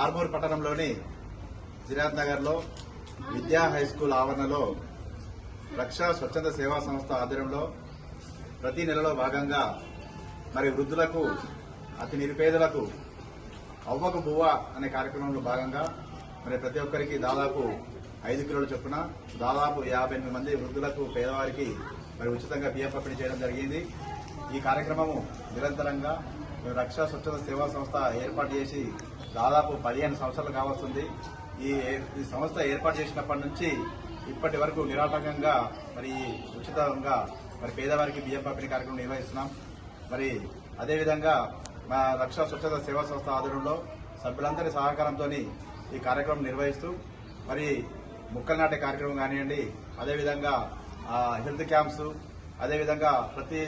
ఆర్మూర్ పట్టణంలోని జిరాద్ నగర్లో విద్యా హై స్కూల్ ఆవరణలో రక్షా స్వచ్ఛంద సేవా సంస్థ ఆధ్వర్యంలో ప్రతి నెలలో భాగంగా మరి వృద్ధులకు అతి నిరుపేదలకు అవ్వకు బువ్వ అనే కార్యక్రమంలో భాగంగా మరి ప్రతి ఒక్కరికి దాదాపు ఐదు కిలోల చొప్పున దాదాపు యాభై ఎనిమిది మంది వృద్ధులకు పేదవారికి మరి ఉచితంగా బియ్యం పంపిణీ చేయడం జరిగింది. ఈ కార్యక్రమము నిరంతరంగా రక్షా స్వచ్ఛంద సేవా సంస్థ ఏర్పాటు చేసి దాదాపు పదిహేను సంవత్సరాలు కావస్తుంది. ఈ ఈ సంస్థ ఏర్పాటు చేసినప్పటి నుంచి ఇప్పటి వరకు నిరాటకంగా మరి ఉచితంగా మరి పేదవారికి బియ్యం పంపిణీ కార్యక్రమం నిర్వహిస్తున్నాం. మరి అదేవిధంగా మా రక్షా స్వచ్ఛత సేవా సంస్థ ఆధ్వర్యంలో సభ్యులందరి సహకారంతో ఈ కార్యక్రమం నిర్వహిస్తూ మరి ముక్కలు నాటే కార్యక్రమం కానివ్వండి అదేవిధంగా ఆ, హెల్త్ క్యాంప్స్ అదేవిధంగా ప్రతి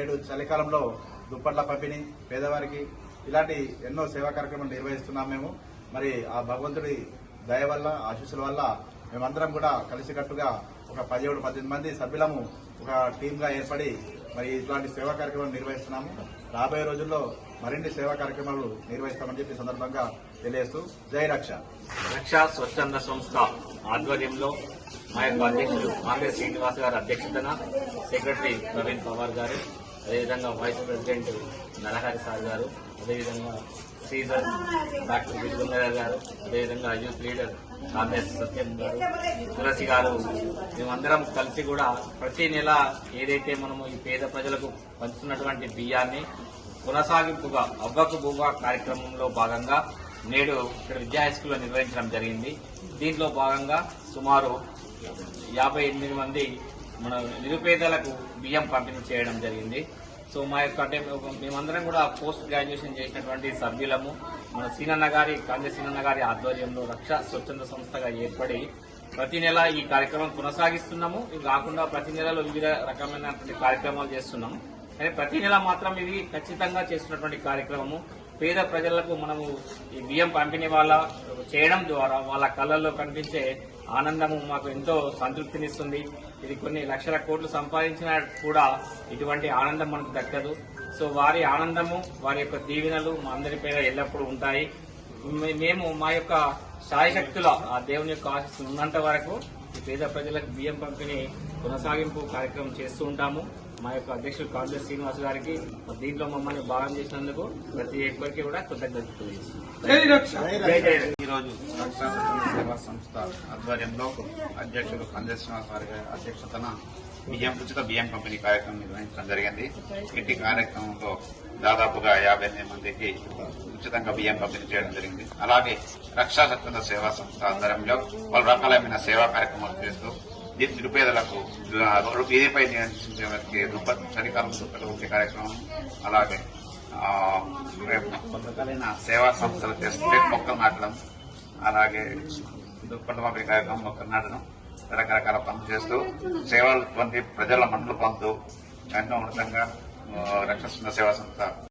ఏడు చలికాలంలో దుప్పట్ల పంపిణీ పేదవారికి ఇలాంటి ఎన్నో సేవా కార్యక్రమాలు నిర్వహిస్తున్నాం మేము. మరి ఆ భగవంతుడి దయ వల్ల ఆశీస్సుల వల్ల మేమందరం కూడా కలిసికట్టుగా ఒక పదిహేడు పద్దెనిమిది మంది సభ్యులము ఒక టీంగా ఏర్పడి మరి ఇట్లాంటి సేవా కార్యక్రమాలు నిర్వహిస్తున్నాము. రాబోయే రోజుల్లో మరిన్ని సేవా కార్యక్రమాలు నిర్వహిస్తామని చెప్పి సందర్భంగా తెలియజేస్తూ జై రక్ష. రక్ష స్వచ్ఛంద సంస్థ ఆధ్వర్యంలో మా యొక్క అధ్యక్షులు కాంగ్రెస్ శ్రీనివాస్ గారి అధ్యక్షతన సెక్రటరీ ప్రవీణ్ పవార్ గారు అదేవిధంగా వైస్ ప్రెసిడెంట్ నరహరి సార్ గారు అదేవిధంగా శ్రీధర్ డాక్టర్ విజయగంగాధర్ గారు అదేవిధంగా యూత్ లీడర్ కాంగ్రెస్ సత్యం గారు తులసి గారు. మేమందరం కలిసి కూడా ప్రతి నెల ఏదైతే మనము ఈ పేద ప్రజలకు పంచుతున్నటువంటి బియ్యాన్ని కొనసాగింపుగా అవ్వకు బువ్వ కార్యక్రమంలో భాగంగా నేడు ఇక్కడ విద్యా హైస్కూల్లో నిర్వహించడం జరిగింది. దీంట్లో భాగంగా సుమారు యాభై ఎనిమిది మంది మన నిరుపేదలకు బియ్యం పంపిణీ చేయడం జరిగింది. సో మా యొక్క అంటే మేమందరం కూడా పోస్ట్ గ్రాడ్యుయేషన్ చేసినటువంటి సభ్యులము. మన సీనన్న గారి కాంగ్రెస్ సీనన్న గారి ఆధ్వర్యంలో రక్ష స్వచ్ఛంద సంస్థగా ఏర్పడి ప్రతి నెల ఈ కార్యక్రమం కొనసాగిస్తున్నాము. ఇది కాకుండా ప్రతి నెలలో వివిధ రకమైనటువంటి కార్యక్రమాలు చేస్తున్నాము. కానీ ప్రతి నెల మాత్రం ఇది ఖచ్చితంగా చేస్తున్నటువంటి కార్యక్రమము. పేద ప్రజలకు మనము ఈ బియ్యం పంపిణీ వాళ్ళ చేయడం ద్వారా వాళ్ళ కళ్ళల్లో కనిపించే ఆనందము మాకు ఎంతో సంతృప్తినిస్తుంది. ఇది కొన్ని లక్షల కోట్లు సంపాదించినా కూడా ఇటువంటి ఆనందం మనకు దక్కదు. సో వారి ఆనందము వారి యొక్క దీవెనలు మా అందరి పేద ఎల్లప్పుడూ ఉంటాయి. మేము మా యొక్క సాయశక్తుల ఆ దేవుని యొక్క ఆశిస్తున్నంత వరకు ఈ పేద ప్రజలకు బియ్యం పంపిణీ కొనసాగింపు కార్యక్రమం చేస్తూ ఉంటాము. మా యొక్క అధ్యక్షుడు కాంగ్రెస్ శ్రీనివాస్ గారికి దీంట్లో మమ్మల్ని భాగం చేసినందుకు ప్రతి ఒక్కరికి కూడా కృతజ్ఞతలు ఈరోజు ఈ రోజు సేవా సంస్థ ఆధ్వర్యంలో అధ్యక్షుడు కందే శ్రీనివాస్ వారి గారి అధ్యక్షతన బియ్యం ఉచిత బియ్యం పంపిణీ కార్యక్రమం నిర్వహించడం జరిగింది. ఇట్టి కార్యక్రమంలో దాదాపుగా యాభై ఎనిమిది మందికి ఉచితంగా బియ్యం పంపిణీ చేయడం జరిగింది. అలాగే రక్షా స్వచ్ఛంద సేవా సంస్థ ఆధ్వర్యంలో పలు రకాలైన సేవా కార్యక్రమాలు చేస్తూ దీని నిరుపేదలకు వీధిపై నియంత్రించే వారికి దుప్పటి చలికాలం కార్యక్రమం అలాగే రేపు రకాలైన సేవా సంస్థలు చేస్తుంటే మొక్కలు నాటడం అలాగే దుప్పటి పంపిణీ కార్యక్రమం మొక్కలు నాటడం రకరకాల పనులు చేస్తూ సేవలు పొంది ప్రజల మంటలు పొందుతూ ఎన్నో ఉన్నతంగా రక్షిస్తున్న సేవా సంస్థ